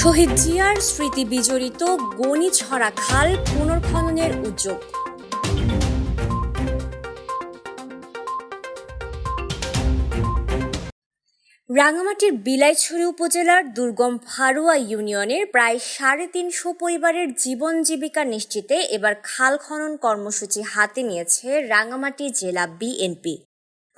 শহীদ জিয়ার স্মৃতি বিজড়িত গণিছড়া খাল পুনর্খননের উদ্যোগ। রাঙামাটির বিলাইছড়ি উপজেলার দুর্গম ফারুয়া ইউনিয়নের প্রায় সাড়ে তিনশো পরিবারের জীবন জীবিকা নিশ্চিতে এবার খাল খনন কর্মসূচি হাতে নিয়েছে রাঙামাটি জেলা বিএনপি।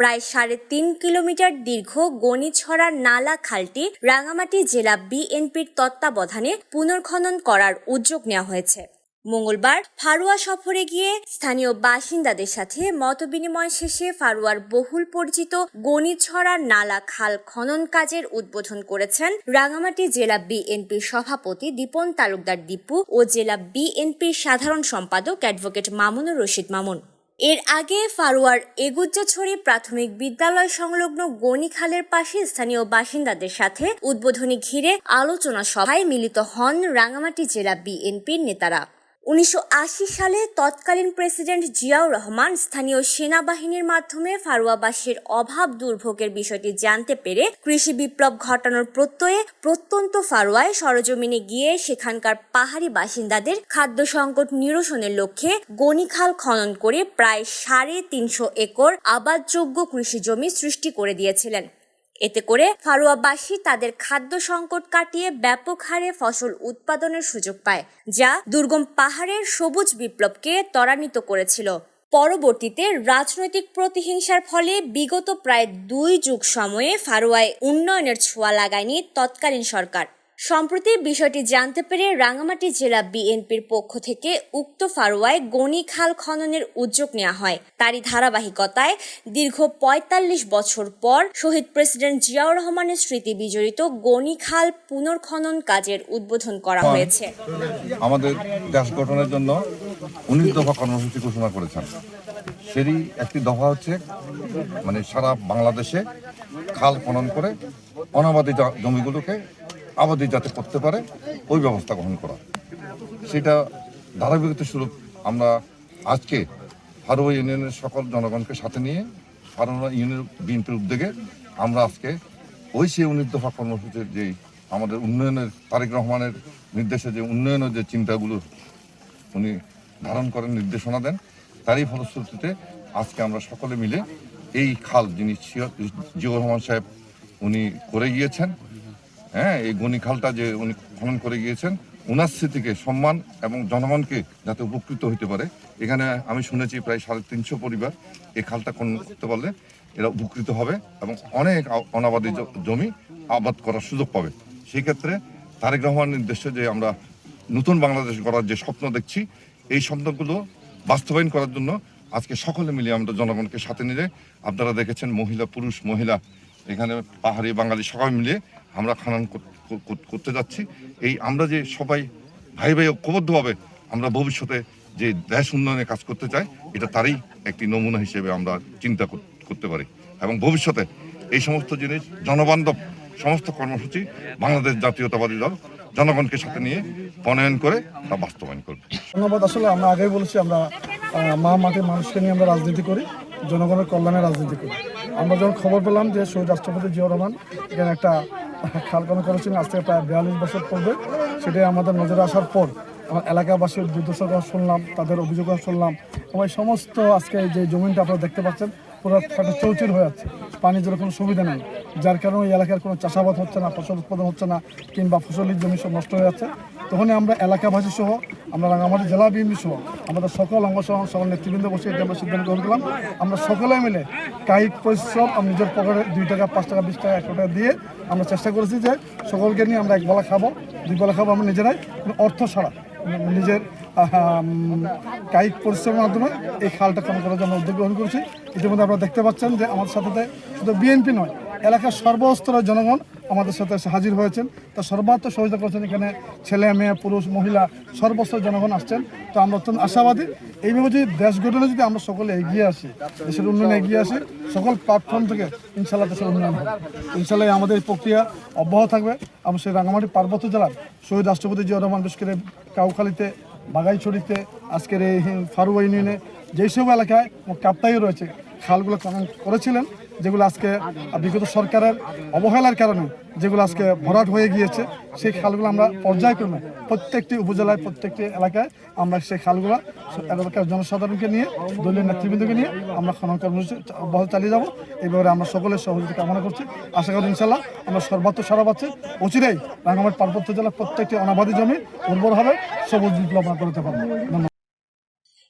প্রায় সাড়ে তিন কিলোমিটার দীর্ঘ গণিছড়া নালা খালটি রাঙামাটি জেলা বিএনপির তত্ত্বাবধানে পুনর্খনন করার উদ্যোগ নেওয়া হয়েছে। মঙ্গলবার ফারুয়া সফরে গিয়ে স্থানীয় বাসিন্দাদের সাথে মতবিনিময় শেষে ফারুয়ার বহুল পরিচিত গণিছড়া নালা খাল খনন কাজের উদ্বোধন করেছেন রাঙামাটি জেলা বিএনপির সভাপতি দীপন তালুকদার দীপু ও জেলা বিএনপির সাধারণ সম্পাদক অ্যাডভোকেট মামুনুর রশিদ মামুন। এর আগে ফারুয়ার এগুজ্জাছড়ি প্রাথমিক বিদ্যালয় সংলগ্ন গণিখালের পাশে স্থানীয় বাসিন্দাদের সাথে উদ্বোধনী ঘিরে আলোচনা সভায় মিলিত হন রাঙামাটি জেলা বিএনপির নেতারা। উনিশশো আশি সালে তৎকালীন প্রেসিডেন্ট জিয়াউর রহমান স্থানীয় সেনাবাহিনীর মাধ্যমে ফারুয়াবাসীর অভাব দুর্ভোগের বিষয়টি জানতে পেরে কৃষি বিপ্লব ঘটানোর প্রত্যয়ে প্রত্যন্ত ফারুয়ায় সরজমিনে গিয়ে সেখানকার পাহাড়ি বাসিন্দাদের খাদ্য সংকট নিরসনের লক্ষ্যে গণিখাল খনন করে প্রায় সাড়ে তিনশো একর আবাদযোগ্য কৃষি জমি সৃষ্টি করে দিয়েছিলেন। এতে করে ফারুয়াবাসী তাদের খাদ্য সংকট কাটিয়ে ব্যাপক হারে ফসল উৎপাদনের সুযোগ পায়, যা দুর্গম পাহাড়ের সবুজ বিপ্লবকে ত্বরান্বিত করেছিল। পরবর্তীতে রাজনৈতিক প্রতিহিংসার ফলে বিগত প্রায় দুই যুগ সময়ে ফারুয়ায় উন্নয়নের ছোঁয়া লাগায়নি তৎকালীন সরকার। সম্প্রতি বিষয়টি জানতে পেরে রাঙামাটি জেলা বিএনপির পক্ষ থেকে উক্ত ফারুয়ায় গণি খাল খননের উদ্যোগ নেওয়া হয়। তারই ধারাবাহিকতায় দীর্ঘ পঁয়তাল্লিশ বছর পর শহীদ প্রেসিডেন্ট জিয়াউর রহমানের স্মৃতি বিজড়িত গণি খাল পুনর্খনন কাজের উদ্বোধন করা হয়েছে। আমাদের দেশ গঠনের জন্য উনিশ দফা কর্মসূচি ঘোষণা করেছেন। সেরই একটি দফা হচ্ছে মানে সারা বাংলাদেশে খাল খনন করে অনাবাদী জমিগুলোকে আবাদি যাতে করতে পারে, ওই ব্যবস্থা গ্রহণ করা। সেটা ধারাবাহিকতা স্বরূপ আমরা আজকে ফারুয়া ইউনিয়নের সকল জনগণকে সাথে নিয়ে ফারুয়া ইউনিয়ন বিএনপির উদ্যোগে আমরা আজকে ওই সেই উনিশ দফা কর্মসূচির যে আমাদের উন্নয়নের তারেক রহমানের নির্দেশে যে উন্নয়নের যে চিন্তাগুলো উনি ধারণ করেন, নির্দেশনা দেন, তারই ফলশ্রুতিতে আজকে আমরা সকলে মিলে এই খাল যিনি জিয়া- জিয়াউর রহমান সাহেব উনি করে গিয়েছেন হ্যাঁ এই গণি খালটা যে উনি খনন করে গিয়েছেন ওনার স্মৃতিকে, সম্মান এবং জনগণকে যাতে উপকৃত হতে পারে, এখানে আমি শুনেছি প্রায় সাড়ে তিনশো পরিবার এই খালটা খনন করতে পারলে এরা উপকৃত হবে এবং অনেক অনাবাদী জমি আবাদ করার সুযোগ পাবে। সেই ক্ষেত্রে তারেক রহমানের নির্দেশে যে আমরা নতুন বাংলাদেশ গড়ার যে স্বপ্ন দেখছি, এই স্বপ্নগুলো বাস্তবায়ন করার জন্য আজকে সকলে মিলে আমরা জনগণকে সাথে নিলে আপনারা দেখেছেন মহিলা, পুরুষ, মহিলা, এখানে পাহাড়ি বাঙালি সবাই মিলে আমরা খনন কর- কর- করতে যাচ্ছি। এই আমরা যে সবাই ভাই ভাই ঐক্যবদ্ধভাবে আমরা ভবিষ্যতে যে দেশ উন্নয়নে কাজ করতে চাই, এটা তারই একটি নমুনা হিসেবে আমরা চিন্তা করতে পারি। এবং ভবিষ্যতে এই সমস্ত জিনিস, জনবান্ধব সমস্ত কর্মসূচি বাংলাদেশ জাতীয়তাবাদী দল জনগণকে সাথে নিয়ে প্রণয়ন করে তা বাস্তবায়ন করবে। ধন্যবাদ। আসলে আমরা আগেই বলেছি, আমরা মা মাটির মানুষকে নিয়ে আমরা রাজনীতি করি, জনগণের কল্যাণে রাজনীতি করি। আমরা যখন খবর পেলাম যে শহীদ রাষ্ট্রপতি জিয়াউর রহমান এখানে একটা খালকানো করেছিলেন আজ থেকে প্রায় বিয়াল্লিশ বছর পূর্বে। সেটাই আমাদের নজরে আসার পর আমার এলাকাবাসীর দুর্দশা শুনলাম, তাদের অভিযোগ শুনলাম। এবং সমস্ত আজকে যে জমিনটা আপনারা দেখতে পাচ্ছেন, পুরো চৌচির হয়ে যাচ্ছে পানি জলের কোনো সুবিধা নেই। যার কারণে এই এলাকার কোনো চাষাবাদ হচ্ছে না, ফসল উৎপাদন হচ্ছে না, কিংবা ফসলের জমি সব নষ্ট হয়ে যাচ্ছে। তখনই আমরা এলাকাবাসী সহ, আমরা রাঙামাটি জেলা বিএনপি সহ, আমাদের সকল অঙ্গ সহ সকল নেতৃবৃন্দ বসে এটা আমরা সিদ্ধান্ত গ্রহণ করলাম। আমরা সকলে মিলে কায়িক পরিশ্রম আমরা নিজের পকেটে দুই টাকা, পাঁচ টাকা, বিশ টাকা একশো টাকা দিয়ে আমরা চেষ্টা করেছি যে সকলকে নিয়ে আমরা এক বেলা খাব, দুই বেলা খাব আমরা নিজেরাই অর্থ ছাড়া। নিজের কায়িক পরিশ্রমের মাধ্যমে এই খালটা খনন করার জন্য উদ্যোগ গ্রহণ করেছি। ইতিমধ্যে আপনারা দেখতে পাচ্ছেন যে আমার সাথে শুধু বিএনপি নয় এলাকার সর্বস্তরের জনগণ আমাদের সাথে হাজির হয়েছেন। তা সর্বাত্মক সহযোগিতা করেছেন এখানে ছেলে, মেয়ে, পুরুষ, মহিলা, সর্বস্তরের জনগণ আসছেন। তো আমরা অত্যন্ত আশাবাদী। এইভাবে যদি দেশ গঠনে যদি আমরা সকলে এগিয়ে আসি, দেশের উন্নয়নে এগিয়ে আসি, সকল প্ল্যাটফর্ম থেকে ইনশাল্লাহ দেশের উন্নয়ন হবে। ইনশাল্লাহ আমাদের এই প্রক্রিয়া অব্যাহত থাকবে। আমরা সেই রাঙামাটি পার্বত্য জেলার শহীদ রাষ্ট্রপতি জিয়া রহমান বিশেষ করে কাউখালীতে বাগাইছড়িতে আজকের এই ফারুয়া ইউনিয়নে যেই সব এলাকায় কাপ্তাই রয়েছে, খালগুলো করেছিলেন। যেগুলো আজকে বিগত সরকারের অবহেলার কারণে যেগুলো আজকে ভরাট হয়ে গিয়েছে, সেই খালগুলো আমরা পর্যায়ক্রমে প্রত্যেকটি উপজেলায়, প্রত্যেকটি এলাকায় আমরা সেই খালগুলো এলাকার জনসাধারণকে নিয়ে, দলীয় নেতৃবৃন্দকে নিয়ে আমরা খনন কর্মসূচি অব্যাহত চালিয়ে যাব। এইভাবে আমরা সকলের সহযোগিতা কামনা করছি। আশা করি ইনশাল্লাহ আমরা সর্বাত্মক সারা পাচ্ছি। অচিরেই রাঙ্গামাটি পার্বত্য জেলার প্রত্যেকটি অনাবাদী জমি উর্বর হবে, সবুজ বিপ্লব করতে পারব।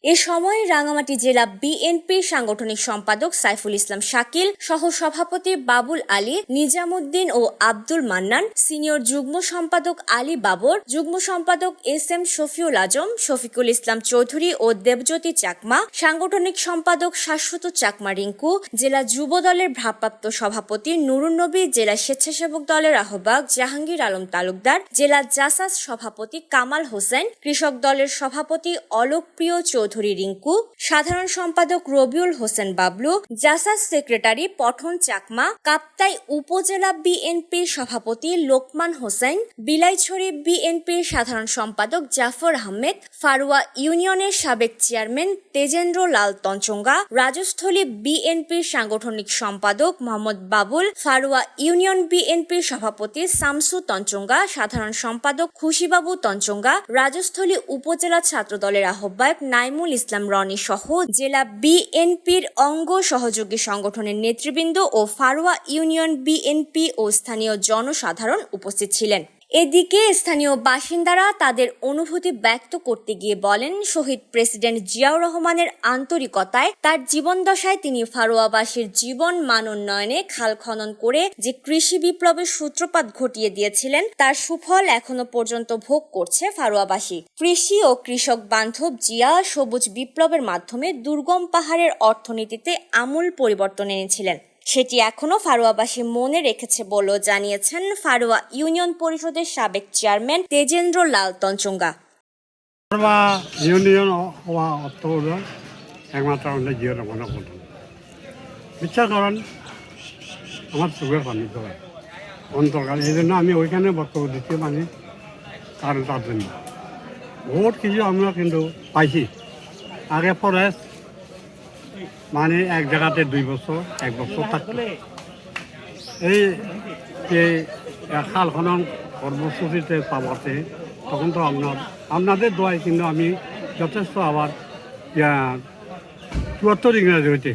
এ সময় রাঙামাটি জেলা বিএনপি সাংগঠনিক সম্পাদক সাইফুল ইসলাম শাকিল সহ সভাপতি বাবুল আলী, নিজামুদ্দিন ও আব্দুল মান্নান, সিনিয়র যুগ্ম সম্পাদক আলী বাবর, যুগ্ম সম্পাদক এস এম শফিউল আজম, শফিকুল ইসলাম চৌধুরী ও দেবজ্যোতি চাকমা, সাংগঠনিক সম্পাদক শাশ্বত চাকমা রিঙ্কু, জেলা যুব দলের ভারপ্রাপ্ত সভাপতি নুরুন নবী, জেলা স্বেচ্ছাসেবক দলের আহ্বায়ক জাহাঙ্গীর আলম তালুকদার, জেলা জাসাস সভাপতি কামাল হোসেন, কৃষক দলের সভাপতি অলোকপ্রিয় চৌধুরী রিঙ্কু, সাধারণ সম্পাদক রবিউল হোসেন বাবলু, জাসাস সেক্রেটারি পঠন চাকমা, কাপ্তাই উপজেলা বিএনপির সভাপতি লোকমান হোসেন, বিলাইছড়ি বিএনপির সাধারণ সম্পাদক জাফর আহমেদ, ফারুয়া ইউনিয়নের সাবেক চেয়ারম্যান তেজেন্দ্র লাল তঞ্চঙ্গা, রাজস্থলী বিএনপির সাংগঠনিক সম্পাদক মোহাম্মদ বাবুল, ফারুয়া ইউনিয়ন বিএনপির সভাপতি সামসু তঞ্চঙ্গা, সাধারণ সম্পাদক খুশিবাবু তঞ্চঙ্গা, রাজস্থলী উপজেলা ছাত্রদলের আহ্বায়ক নাইমুল ইসলাম, রনি সহ জেলা বিএনপির অঙ্গ সহযোগী সংগঠনের নেতৃবৃন্দ ও ফারোয়া ইউনিয়ন বিএনপি ও স্থানীয় জনসাধারণ উপস্থিত ছিলেন। এদিকে স্থানীয় বাসিন্দারা তাদের অনুভূতি ব্যক্ত করতে গিয়ে বলেন, শহীদ প্রেসিডেন্ট জিয়াউর রহমানের আন্তরিকতায় তার জীবনদশায় তিনি ফারোয়াবাসীর জীবন মান উন্নয়নে খাল খনন করে যে কৃষি বিপ্লবের সূত্রপাত ঘটিয়ে দিয়েছিলেন, তার সুফল এখনও পর্যন্ত ভোগ করছে ফারোয়াবাসী। কৃষি ও কৃষক বান্ধব জিয়া সবুজ বিপ্লবের মাধ্যমে দুর্গম পাহাড়ের অর্থনীতিতে আমূল পরিবর্তন এনেছিলেন। সেটি এখনও ফারুয়াবাসী মনে রেখেছে বলেও জানিয়েছেন ফারুয়া ইউনিয়ন পরিষদের সাবেক চেয়ারম্যান তেজেন্দ্র লাল তঞ্চঙ্গা। ইউনিয়ন একমাত্র আমাদের জিও রমনা প্রধান বিশ্বাস আমার চোখের পানি ধরে অন্তর্কাল এই জন্য আমি ওইখানে বক্তব্য দিতে মানে কারণ তার জন্য। বহুত কিছু আমরা কিন্তু পাইছি। আগে পরে মানে এক জায়গাতে দুই বছর, এক বছর থাকতো। এই যে খাল খনন কর্মসূচিতে পাওয়াতে তখন তো আপনার, আপনাদের দোয়ায় কিন্তু আমি যথেষ্ট আবার চুয়াত্তর ইংরাজি হইতে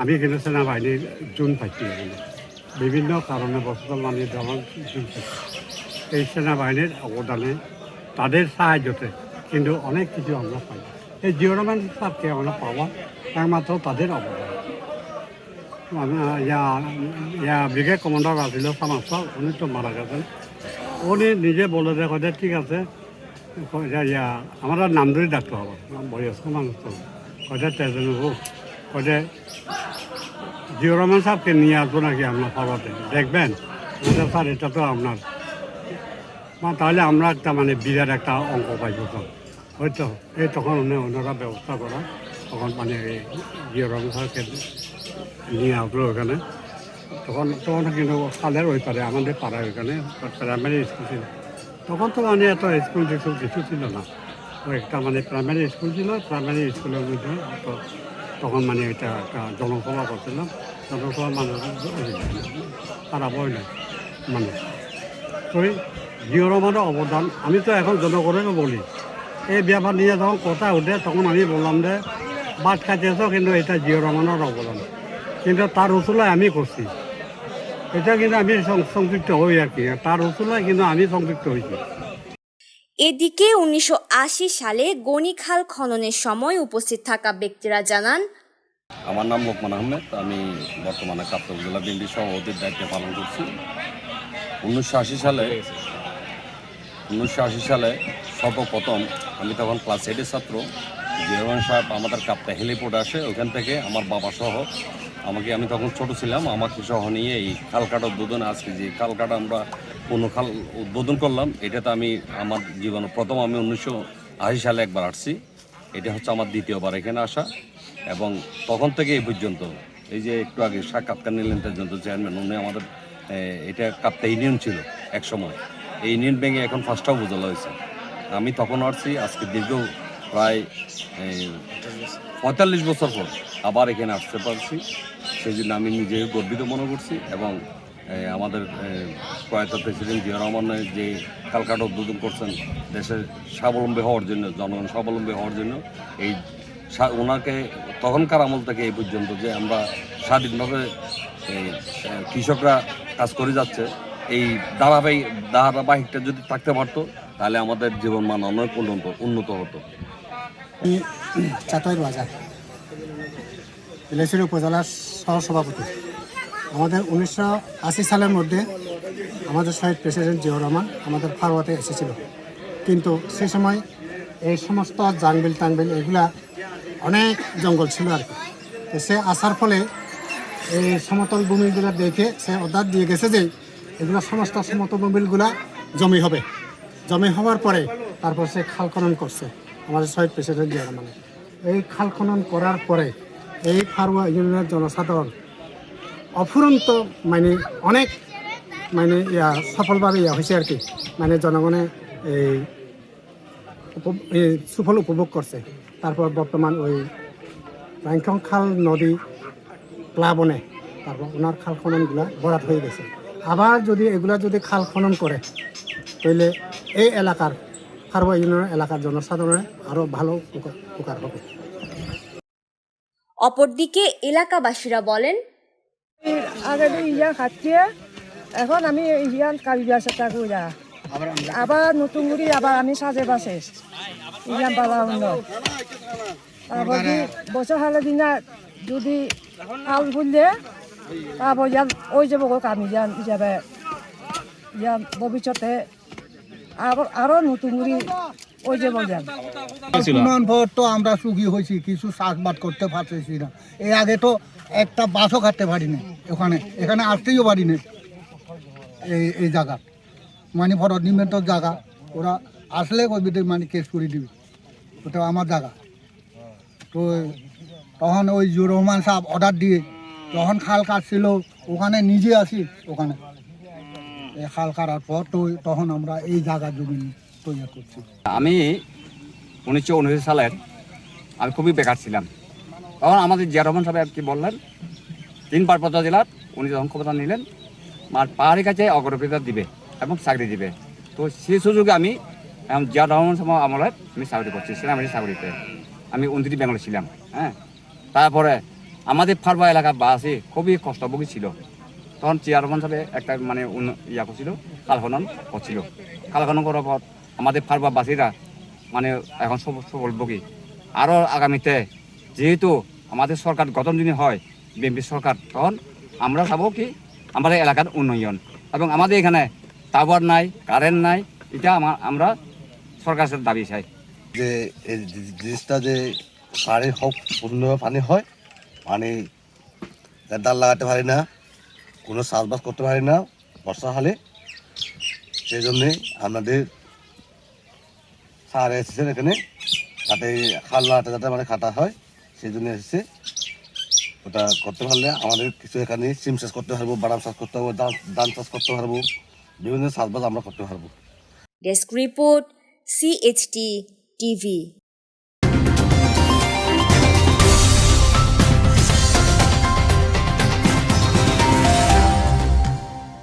আমি কিন্তু সেনাবাহিনীর জুন পাইছি। বিভিন্ন কারণে বছর মানে যেমন জুন পাইছি, এই সেনাবাহিনীর অবদানে তাদের সাহায্যতে কিন্তু অনেক কিছু আমরা পাই এই জিওরমান সাপকে আমরা পাওয়া একমাত্র তাদের অবদান। ইয়া ইয়া ব্রিগেড কমান্ডার আছিল সামাস উনি তো মারা গেছেন। উনি নিজে বলে যে, কয়ে ঠিক আছে ইয়া, আমরা নাম ধরে ডাকতে হবে বয়স্ক মানুষ তো। কয়ে তেজন কয়ে জিও রহমান সাহেবকে নিয়ে আসব নাকি আপনার খবরতে দেখবেন স্যার, এটা তো আপনার। তাহলে আমরা একটা মানে বিরাট একটা অঙ্ক পাইব হয়তো, এই তখন ওনারা ব্যবস্থা করা, তখন মানে জিও রহমান নিয়ে আসলো ওখানে। তখন তখন কিন্তু খালের ওই পারে আমাদের পাড়ার ওইখানে প্রাইমারি স্কুল ছিল। তখন তো মানে এত স্কুল টিস্কুল কিছু ছিল না। ও একটা মানে প্রাইমারি স্কুল ছিল প্রাইমারি স্কুলের মধ্যে তো তখন মানে এটা একটা জনসভা করছিলাম। জনসভা মানুষ খারাপ হয় না মানুষ তো এই জিও রহমানের অবদান, আমি তো এখন জনগণেরও বলি। এই ব্যাপার নিয়ে যখন কথা উঠে তখন আমি বললাম যে বাদ খাইতেছ কিন্তু এটা জিও রহমানের অবদান। কিন্তু তার উসুলায় আমি করছি। এটা কিন্তু আমি সং- সংযুক্ত হই আর কি। তার উসুলায় কিন্তু আমি সংযুক্ত হয়েছি এদিকে উনিশশো আশি সালে গণিখাল খননের সময় উপস্থিত থাকা ব্যক্তিরা জানান আমার নাম লোকমান আহমেদ আমি বর্তমানে কাপ্তা উপজেলা বিএনপি সভাপতির দায়িত্ব পালন করছি। উনিশশো আশি সালে উনিশশো আশি সালে সর্বপ্রথম আমি তখন ক্লাস এইটের ছাত্র জিরোমান সাহেব আমাদের কাপ্তা হেলিপোর্ট আসে, ওখান থেকে আমার বাবা সহ আমাকে, আমি তখন ছোট ছিলাম, আমাকে সহ নিয়ে এই খালকাটা উদ্বোধন, আজকে যে খালকাটা আমরা কোনো খাল উদ্বোধন করলাম এটাতে আমি আমার জীবনে প্রথম, আমি উনিশশো আশি সালে একবার আসছি, এটা হচ্ছে আমার দ্বিতীয়বার এখানে আসা, এবং তখন থেকে এই পর্যন্ত, এই যে একটু আগে সাক্ষাৎকার নিলেন পর্যন্ত চেয়ারম্যান উনি আমাদের এটা কাপ্তা ইউনিয়ন ছিল এক সময়। এই ইউনিয়ন ব্যাংকে এখন ফার্স্টটাও বোঝালো হয়েছে। আমি তখন আসছি, আজকে দীর্ঘ প্রায় পঁয়তাল্লিশ বছর পর আবার এখানে আসতে পারছি। সেই জন্য আমি নিজে গর্বিত মনে করছি এবং আমাদের প্রয়াত প্রেসিডেন্ট জিয়া রহমানের যে কালকাটা উদ্বোধন করছেন, দেশের স্বাবলম্বী হওয়ার জন্য, জনগণ স্বাবলম্বী হওয়ার জন্য, এই ওনাকে তখনকার আমল থেকে এই পর্যন্ত যে আমরা স্বাধীনভাবে কৃষকরা কাজ করে যাচ্ছে এই ধারাবাহিক, ধারাবাহিকটা যদি থাকতে পারতো, তাহলে আমাদের জীবনমান অনেক উন্নত উন্নত হতো। চাতয়ের বাজার বিলাসির উপজেলার সহসভাপতি। আমাদের উনিশশো আশি সালের মধ্যে আমাদের শহীদ প্রেসিডেন্ট জিয়াউর রহমান আমাদের ফারোয়াতে এসেছিল। কিন্তু সে সময় এই সমস্ত জাংবিল টাংবিল, এগুলা অনেক জঙ্গল ছিল আর কি। সে আসার ফলে এই সমতল ভূমিগুলো দেখে সে অর্ডার দিয়ে গেছে যে এগুলো সমস্ত ভূমিগুলা জমি হবে। জমি হওয়ার পরে তারপর সে খাল খনন করছে, আমাদের শহীদ প্রেসিডেন্ট জিয়া রহমান এই খাল খনন করার পরে এই ফারুয়া ইউনিয়নের জনসাধারণ অফুরন্ত মানে অনেক মানে ইয়া সফলভাবে ইয়া হয়েছে আর কি। মানে জনগণে এই সুফল উপভোগ করছে। তারপর বর্তমান ওই রাংখং খাল নদী প্লাবনে তারপর ওনার খাল খননগুলা বরাদ হয়ে গেছে। আবার যদি এগুলা যদি খাল খনন করে তাহলে এই এলাকার ফারুয়া ইউনিয়নের এলাকার জনসাধারণের আরও ভালো উপকার হবে। অপরদিকে এলাকাবাসীরা বলেন আগে ইয়া খাচ্ছে এখন আমি ইয়ান কাবিয়া চেষ্টা করি আবার নতুন করে আবার আমি সাজে বাসে। ইয়ান পালা হলো তারপর বছর হালে দিনা যদি আল খুললে তারপর ইয়ান ওই যাব কামি ইয়ান যাবে ইয়ান ভবিষ্যতে আরও আরও নতুন করে ওই যাব ইয়ান। উন্নয়ন পর তো আমরা সুখী হয়েছি কিছু চাষবাদ করতে পারতেছি না। এর আগে তো একটা বাসও কাটতে পারিনি ওখানে এখানে আসতেইও পারিনি এই এই জায়গা। মানে ফরত নিমেন্টর জায়গা ওরা আসলে তুই মানে কেস করে দিবি ওটা আমার জায়গা। তো তখন ওই জুর রহমান সাহেব অর্ডার দিয়ে তখন খাল কাটছিল ওখানে নিজে আসি ওখানে। এই খাল কাটার পর তো তখন আমরা এই জায়গা জমি তৈরি করছি। আমি উনিশশো উনআশি সালের, আমি খুবই বেকার ছিলাম। তখন আমাদের জিয়া রহমান সাহেব কি বললেন, তিন পার্বত্য জেলার, উনি যখন ক্ষমতা নিলেন আর পাহাড়ি কাছে অগ্রপ্রিয়তা দিবে এবং চাকরি দিবে। তো সেই সুযোগে আমি এখন জিয়া রহমান সাহেব আমলে আমি চাকরি করছি সেনাবাহিনী চাকরিতে। আমি উনত্রিশ বেঙ্গলে ছিলাম হ্যাঁ। তারপরে আমাদের ফারবা এলাকা বাসে খুবই কষ্টভোগী ছিল। তখন জিয়া রহমান সাহেব একটা মানে ইয়া করছিল কাল খনন করছিল। কাল খনন করার পর আমাদের ফারবাবাসীরা মানে এখন সব সফলভোগী। আরও আগামীতে যেহেতু আমাদের সরকার গঠন যদি হয়, বিএনপি সরকার, তখন আমরা চাবো কি আমাদের এলাকার উন্নয়ন। এবং আমাদের এখানে টাওয়ার নাই কারেন্ট নাই, এটা আমার আমরা সরকারের দাবি চাই। যে জিনিসটা যে পানি হোক পূর্ণভাবে পানি হয় পানি ডাল লাগাতে পারি না, কোনো চাষবাস করতে পারি না বর্ষা হলে। সেই জন্যে আপনাদের স্যার এসেছেন এখানে, যাতে খাল লাগাতে যাতে মানে খাটা হয়, সেই জন্য এসেছে। ওটা করতে পারলে আমাদের কিছু এখানে সিম চাষ করতে পারব, বাদাম চাষ করতে পারব, ধান চাষ করতে পারব, বিভিন্ন চাষবাস আমরা করতে পারব। Desk report CHT TV